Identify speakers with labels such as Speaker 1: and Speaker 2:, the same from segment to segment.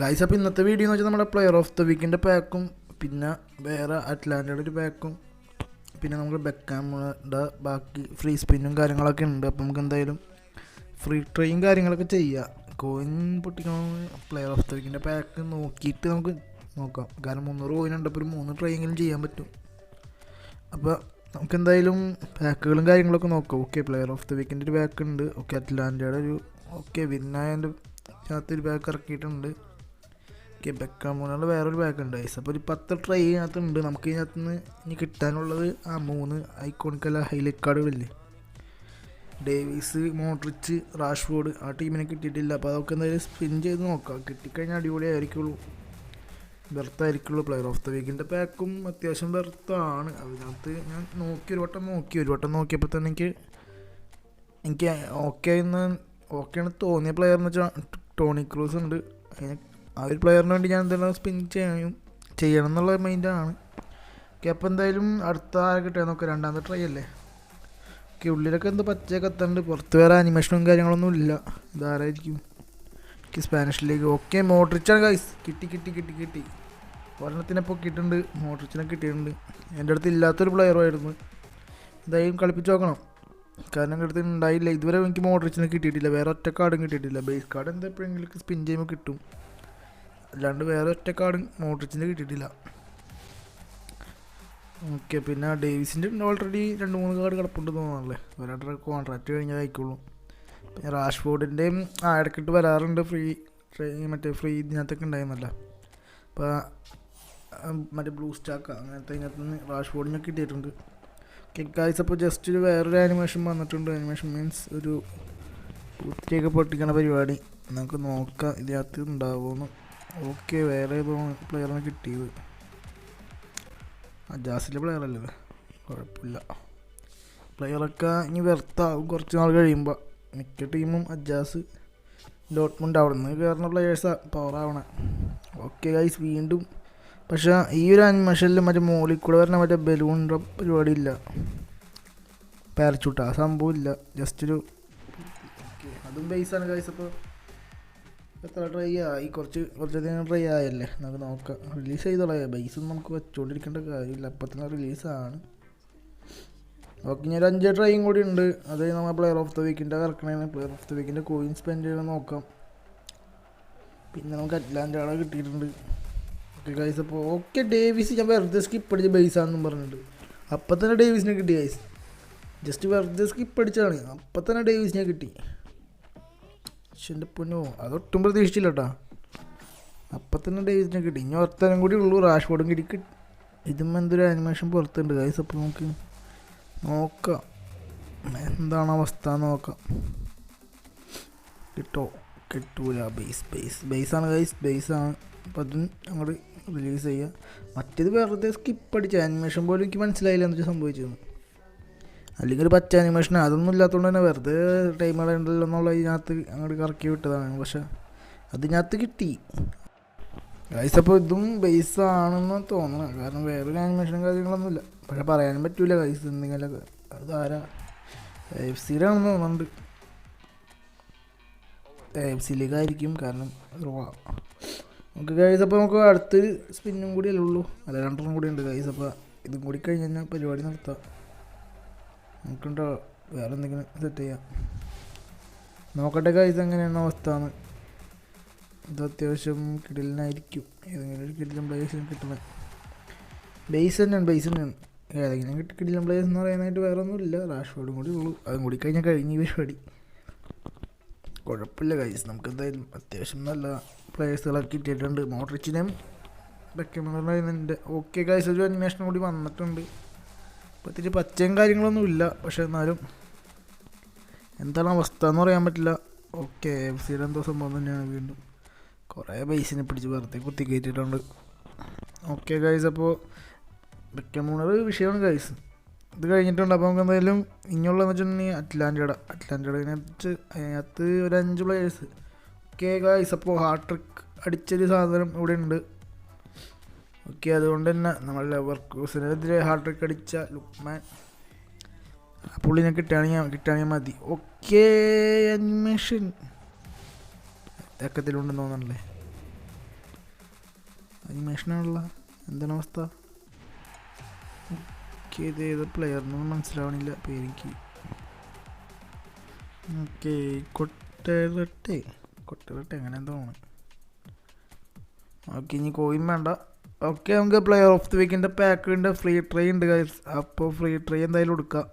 Speaker 1: Guys അപ്പോൾ ഇന്നത്തെ video എന്ന് വെച്ചാൽ നമ്മുടെ പ്ലെയർ ഓഫ് ദ വീക്കിന്റെ പാക്കും പിന്നെ വേറെ അറ്റ്ലാന്റയുടെ ഒരു പാക്കും പിന്നെ നമുക്ക് ബെക്കാമുടെ ബാക്കി ഫ്രീ സ്പിന്നും കാര്യങ്ങളൊക്കെ ഉണ്ട്. അപ്പോൾ നമുക്ക് എന്തായാലും ഫ്രീ ട്രെയും കാര്യങ്ങളൊക്കെ ചെയ്യാം. കോയിൻ പൊട്ടിക്കണം? പ്ലെയർ ഓഫ് ദ വീക്കിന്റെ പാക്ക് നോക്കിയിട്ട് നമുക്ക് നോക്കാം. കാരണം മുന്നൂറ് കോയിൻ ഉണ്ട് അപ്പോൾ ഒരു മൂന്ന് ട്രെയെങ്കിലും ചെയ്യാൻ പറ്റും. അപ്പോൾ നമുക്ക് എന്തായാലും പാക്കുകളും കാര്യങ്ങളൊക്കെ നോക്കാം. ഓക്കെ പ്ലെയർ ഓഫ് ദ വീക്കിന്റെ ഒരു പാക്ക് ഉണ്ട്. ഓക്കെ അറ്റ്ലാന്റയുടെ ഒരു ഓക്കെ വിന്നായന്റെ അതിനകത്ത് ഒരു ബാക്ക് ഇറക്കിയിട്ടുണ്ട്. ഓക്കെ ബെക്കാമൂന്നുള്ള വേറൊരു ബാഗ് ഉണ്ട് ഐസ് അപ്പോൾ ഒരു പത്ത് ട്രൈ ഇതിനകത്തുണ്ട് നമുക്ക് ഇതിനകത്ത് നിന്ന് ഇനി കിട്ടാനുള്ളത് ആ മൂന്ന് ഐക്കോണിക്കല്ല ഹൈലൈറ്റ് കാർഡുകളില്ലേ ഡേവിസ് മോട്രിച്ച് റാഷ്ഫോർഡ് ആ ടീമിനെ കിട്ടിയിട്ടില്ല. അപ്പോൾ അതൊക്കെ എന്തായാലും സ്പിൻ ചെയ്ത് നോക്കാം. കിട്ടിക്കഴിഞ്ഞാൽ അടിപൊളി ആയിരിക്കുള്ളൂ. ബെർത്തായിരിക്കുള്ളൂ പ്ലെയർ ഓഫ് ദ വീക്കിന്റെ പാക്കും അത്യാവശ്യം ബെർത്താണ് അതിനകത്ത് ഞാൻ നോക്കി ഒരു വട്ടം നോക്കി. ഒരു വട്ടം നോക്കിയപ്പോൾ തന്നെ എനിക്ക് എനിക്ക് ഓക്കെ എന്ന് ഓക്കെയാണ് തോന്നിയ പ്ലെയർ എന്ന് വെച്ചാൽ ടോണി ക്രൂസ് ഉണ്ട്. അതിന് ആ ഒരു പ്ലെയറിന് വേണ്ടി ഞാൻ എന്തെങ്കിലും സ്പിൻ ചെയ്യും ചെയ്യണം എന്നുള്ള മൈൻഡാണ് ഓക്കെ അപ്പോൾ എന്തായാലും അടുത്ത ആരെ കിട്ടിയാൽ നോക്കാം രണ്ടാമത്തെ ട്രൈ അല്ലേ? ഓക്കെ ഉള്ളിലൊക്കെ എന്ത് പച്ചയൊക്കെ എത്തുന്നുണ്ട് പുറത്ത് വേറെ അനിമേഷനും കാര്യങ്ങളൊന്നും ഇല്ല. ഇതാരായിരിക്കും? എനിക്ക് സ്പാനിഷിലേക്ക് ഓക്കെ മോട്രിച്ചാണ് ഗൈസ് കിട്ടി കിട്ടി കിട്ടി കിട്ടി. ഒരെണ്ണത്തിനപ്പോൾ കിട്ടിയിട്ടുണ്ട്. മോട്രിച്ചിനെ കിട്ടിയിട്ടുണ്ട്. എന്റെ അടുത്ത് ഇല്ലാത്തൊരു പ്ലെയറുമായിരുന്നു എന്തായാലും കളിപ്പിച്ച് നോക്കണം. കാരണം എന്റെ അടുത്ത് ഉണ്ടായില്ല ഇതുവരെ എനിക്ക് മോട്ടറിച്ചിനെ കിട്ടിയിട്ടില്ല. വേറെ ഒറ്റ കാർഡും കിട്ടിയിട്ടില്ല. ബേസ് കാർഡ് എന്താ എപ്പോഴെങ്കിലും സ്പിൻ ചെയ്യുമ്പോൾ കിട്ടും. അല്ലാണ്ട് വേറെ ഒറ്റ കാർഡും മോഡറിച്ചിന്റെ കിട്ടിയിട്ടില്ല. ഓക്കെ പിന്നെ ഡേവിസിന്റെ ഉണ്ട് ഓൾറെഡി രണ്ട് മൂന്ന് കാർഡ് കിടപ്പുണ്ട് തോന്നുന്നല്ലേ? ഒരാളുടെ കോൺട്രാക്റ്റ് കഴിഞ്ഞാൽ ആയിക്കോളും പിന്നെ റാഷ്ഫോർഡിന്റെയും ആ ഇടയ്ക്കിട്ട് വരാറുണ്ട് ഫ്രീ മറ്റേ ഫ്രീ ഇതിനകത്തൊക്കെ ഉണ്ടായിരുന്നല്ല. അപ്പോൾ മറ്റേ ബ്ലൂ സ്റ്റാക്ക് അങ്ങനത്തെ ഇതിനകത്ത് നിന്ന് റാഷ്ഫോർഡിനെ കിട്ടിയിട്ടുണ്ട്. കിക്കായ്സ് അപ്പോൾ ജസ്റ്റ് ഒരു വേറൊരു ആനിമേഷൻ വന്നിട്ടുണ്ട്. ആനിമേഷൻ മീൻസ് ഒരു പൂത്തിരിയൊക്കെ പൊട്ടിക്കണ പരിപാടി. നമുക്ക് നോക്കാം ഇതിനകത്ത് ഉണ്ടാവുമെന്ന് ഓക്കെ വേറെ ഏതോ പ്ലെയറിന് കിട്ടിയത്. അജാസിലെ ഇത്? കുഴപ്പമില്ല. പ്ലെയറൊക്കെ ഇനി വെർത്താവും കുറച്ച് നാൾ കഴിയുമ്പോൾ മിക്ക ടീമും അജാസ് ഡോട്ട്മുണ്ട്. അവിടെ നിന്ന് കയറുന്ന പ്ലെയേഴ്സാണ് പവർ ആവണേ. ഓക്കെ ഗൈസ് വീണ്ടും. പക്ഷേ ഈ ഒരു അനിമേഷനിൽ മറ്റേ മോളിൽ കൂടെ വരുന്ന മറ്റേ ബലൂണിന്റെ പരിപാടി ഇല്ല. പാരച്ചൂട്ട് സംഭവം ഇല്ല. ജസ്റ്റ് ഒരു അതും ബേസാണ് ഗൈസ് അപ്പോൾ എത്ര ട്രൈ ആയി കുറച്ച് കുറച്ചധികം ട്രൈ ആയല്ലേ? നമുക്ക് നോക്കാം. റിലീസ് ചെയ്തോളാം. ബേസ് നമുക്ക് വെച്ചുകൊണ്ടിരിക്കേണ്ട കാര്യമില്ല. അപ്പം തന്നെ റിലീസാണ് ഓക്കെ ഞാൻ ഒരു അഞ്ച് ട്രൈയും കൂടി ഉണ്ട്. അത് നമ്മൾ പ്ലെയർ ഓഫ് ദ വീക്കിന്റെ കറക്കണേന്. പ്ലെയർ ഓഫ് ദ വീക്കിന്റെ കോയിൻ സ്പെൻഡ് ചെയ്യണം നോക്കാം. പിന്നെ നമുക്ക് അറ്റ്ലാന്റെ ആളെ കിട്ടിയിട്ടുണ്ട്. ഓക്കെ ഗൈസ് അപ്പോൾ ഓക്കെ ഡേവിസ് ഞാൻ വെറുതെ സ്കിപ്പ് അടിച്ച ബൈസാണെന്നും പറഞ്ഞിട്ട് അപ്പം തന്നെ ഡേവിസിനെ കിട്ടി ഗൈസ് ജസ്റ്റ് വെറുതെ സ്കിപ്പ് അടിച്ചാണ് അപ്പം തന്നെ ഡേവിസിനെ കിട്ടി. എന്റെ പൊന്നോ അതൊട്ടും പ്രതീക്ഷിച്ചില്ല കേട്ടോ അപ്പം തന്നെ ഡേവിസിനെ കിട്ടി. ഇനി ഒരുത്തരം കൂടി ഉള്ളൂ. റാഷ്ഫോർഡും കിട്ടി. ഇതും എന്തൊരു ആനിമേഷൻ പുറത്തുണ്ട്. ഗൈസ് അപ്പോൾ നമുക്ക് നോക്കാം. എന്താണ് അവസ്ഥ നോക്കാം. കിട്ടോ? കിട്ടൂല. ബേസ് ബേസ് ബേസാണ് ഗൈസ് ബേസാണ് അപ്പം അതും അങ്ങോട്ട് റിലീസ് ചെയ്യുക മറ്റേത് വെറുതെ സ്കിപ്പ് അടിച്ച. ആനിമേഷൻ പോലും എനിക്ക് മനസ്സിലായില്ല. എന്ന് വെച്ചാൽ സംഭവിച്ചത് അല്ലെങ്കിൽ ഒരു പച്ച അനിമേഷൻ അതൊന്നും ഇല്ലാത്തതുകൊണ്ട് തന്നെ വെറുതെ ടൈം കളയണ്ടല്ലോ എന്നുള്ള ഇതിനകത്ത് അങ്ങോട്ട് കറക്കി വിട്ടതാണ്. പക്ഷെ അതിനകത്ത് കിട്ടി. ഗൈസ് അപ്പോൾ ഇതും ബേസ് ആണെന്ന് തോന്നണം. കാരണം വേറൊരു ആനിമേഷനും കാര്യങ്ങളൊന്നുമില്ല പക്ഷെ പറയാനും പറ്റൂല ഗൈസ് എന്തെങ്കിലുമൊക്കെ. അത് ആരാ? എഫ് സിയുടെ ആണെന്ന് തോന്നുന്നുണ്ട് എഫ് സിയിലേക്കായിരിക്കും കാരണം നമുക്ക് ഗൈസ് അപ്പോൾ നമുക്ക് അടുത്ത് സ്പിന്നും കൂടി അല്ലേ ഉള്ളൂ? അല്ല രണ്ടെണ്ണം കൂടി ഉണ്ട് ഗൈസ് അപ്പോൾ ഇതും കൂടി കഴിഞ്ഞ് കഴിഞ്ഞാൽ പരിപാടി നിർത്താം നമുക്കുണ്ടോ വേറെ എന്തെങ്കിലും സെറ്റ് ചെയ്യാം. നോക്കട്ടെ ഗൈസ് എങ്ങനെയാണ് അവസ്ഥ ഇത് അത്യാവശ്യം കിടലിനായിരിക്കും. ഏതെങ്കിലും ഒരു കിടിലൻ പ്ലേയേഴ്സിന് കിട്ടണം. ബേസ് തന്നെയാണ് ബേസ് തന്നെയാണ്. ഏതെങ്കിലും കിട്ടി കിടിലൻ പ്ലേയേഴ്സ് എന്ന് പറയാനായിട്ട് വേറെ ഒന്നുമില്ല റാഷ്ഫോർഡും കൂടി ഉള്ളൂ. അതും കൂടി കഴിഞ്ഞാൽ കഴിഞ്ഞ പരിപാടി. കുഴപ്പമില്ല കൈസ് നമുക്ക് എന്തായാലും അത്യാവശ്യം നല്ല പ്ലേയേഴ്സുകളൊക്കെ കിട്ടിയിട്ടുണ്ട്. മോട്രിച്ചിനെയും ബെക്കമിനുണ്ട് ഓക്കെ കൈസ് ഒരു അന്വേഷണം കൂടി വന്നിട്ടുണ്ട്. പ്രത്യേകിച്ച് പച്ചയും കാര്യങ്ങളൊന്നും ഇല്ല. പക്ഷെ എന്നാലും എന്താണ് അവസ്ഥ എന്ന് പറയാൻ പറ്റില്ല. ഓക്കെ എഫ് സിയുടെ എന്തോ സംഭവം തന്നെയാണ് വീണ്ടും. കുറേ ബേസിനെ പിടിച്ച് വെറുതെ കുത്തി കയറ്റിയിട്ടുണ്ട്. ഓക്കെ ഗൈസ് അപ്പോൾ ബെക്കമൂണർ വിഷയമാണ് ഗൈസ് ഇത് കഴിഞ്ഞിട്ടുണ്ട്. അപ്പോൾ നമുക്ക് എന്തായാലും ഇനിയുള്ളതെന്ന് വെച്ചിട്ടുണ്ടെങ്കിൽ അറ്റ്ലാന്റയുടെ അറ്റ്ലാന്റയുടെ അതിനകത്ത് ഒരു അഞ്ച് പ്ലേയേഴ്സ് ഓക്കെ ഗൈസ് അപ്പോൾ ഹാർട്ട് ട്രിക്ക് അടിച്ചൊരു സാധനം ഇവിടെ ഉണ്ട് ഓക്കെ അതുകൊണ്ട് തന്നെ നമ്മൾ വർക്കൂസിനെതിരെ ഹാർട്ട് ട്രിക്ക് അടിച്ച ലുക്മാൻ പുള്ളിനെ കിട്ടുകയാണെങ്കിൽ കിട്ടുകയാണെങ്കിൽ മതി. Okay animation തക്കത്തിലുണ്ടെന്ന് തോന്നണല്ലേ? അനിമേഷനാണുള്ള എന്താണ് അവസ്ഥ? ഓക്കെ ഇത് ഏത് പ്ലെയറിനൊന്നും മനസ്സിലാവണില്ല പേരെനിക്ക്. ഓക്കെ കൊട്ടരട്ടെ. കൊട്ടരട്ടെ അങ്ങനെ എന്തോ ഓക്കെ ഇനി കോയിൻ വേണ്ട. ഓക്കെ നമുക്ക് പ്ലെയർ ഓഫ് ദി വീക്കിന്റെ പാക്ക് ഉണ്ട് ഫ്രീ ട്രൈ ഉണ്ട് ഗൈസ് അപ്പോൾ ഫ്രീ ട്രൈ എന്തായാലും എടുക്കാം.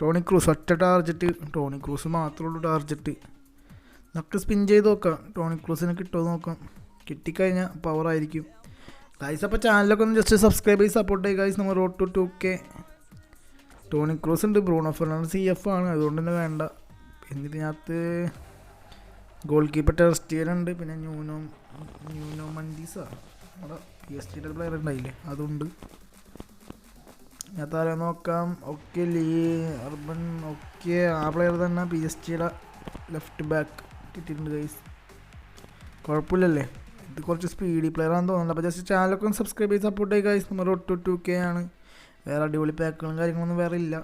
Speaker 1: ടോണി ക്രൂസ് ഒറ്റ ടാർജറ്റ് ടോണി ക്രൂസ് മാത്രമേ ഉള്ളൂ ടാർജറ്റ് നമുക്ക് സ്പിൻ ചെയ്ത് നോക്കാം. ടോണി ക്രൂസിന് കിട്ടുമോ നോക്കാം. കിട്ടിക്കഴിഞ്ഞാൽ പവർ ആയിരിക്കും. ഗൈസ് അപ്പോൾ ചാനലൊക്കെ ഒന്ന് ജസ്റ്റ് സബ്സ്ക്രൈബ് ചെയ്ത് സപ്പോർട്ട് ചെയ്യുക ഗൈസ് നമ്മൾ road to two K Toni Kroos ഉണ്ട് ബ്രൂണോ ഫെർണാണ്ടസ് സി എഫ് ആണ്. അതുകൊണ്ട് തന്നെ വേണ്ട. പിന്നെ ഇതിനകത്ത് ഗോൾ കീപ്പർ ടെറസ്റ്റിയൻ ഉണ്ട് പിന്നെ ന്യൂനോ ന്യൂനോ മണ്ടീസാ നമ്മുടെ പി എസ് ടിയുടെ പ്ലെയർ ഉണ്ടായില്ലേ? അതുണ്ട്. ഞാൻ തല നോക്കാം. ഓക്കെ ലീ അർബൻ ഓക്കെ ആ പ്ലെയർ തന്നെ പി എസ് ടിയുടെ ലെഫ്റ്റ് ബാക്ക് കിട്ടിയിട്ടുണ്ട് ഗൈസ് കുഴപ്പമില്ലല്ലേ? ഇത് കുറച്ച് സ്പീഡി പ്ലെയർ ആണെന്ന് തോന്നുന്നില്ല അപ്പോൾ ജസ്റ്റ് ചാനലൊക്കെ ഒന്ന് സബ്സ്ക്രൈബ് ചെയ്ത് സപ്പോർട്ട് ചെയ്യുക ഗൈസ് നമ്മൾ ഒട്ടു ടു കെ ആണ്. വേറെ അടിപൊളി പാക്കുകളും കാര്യങ്ങളൊന്നും വേറെ ഇല്ല.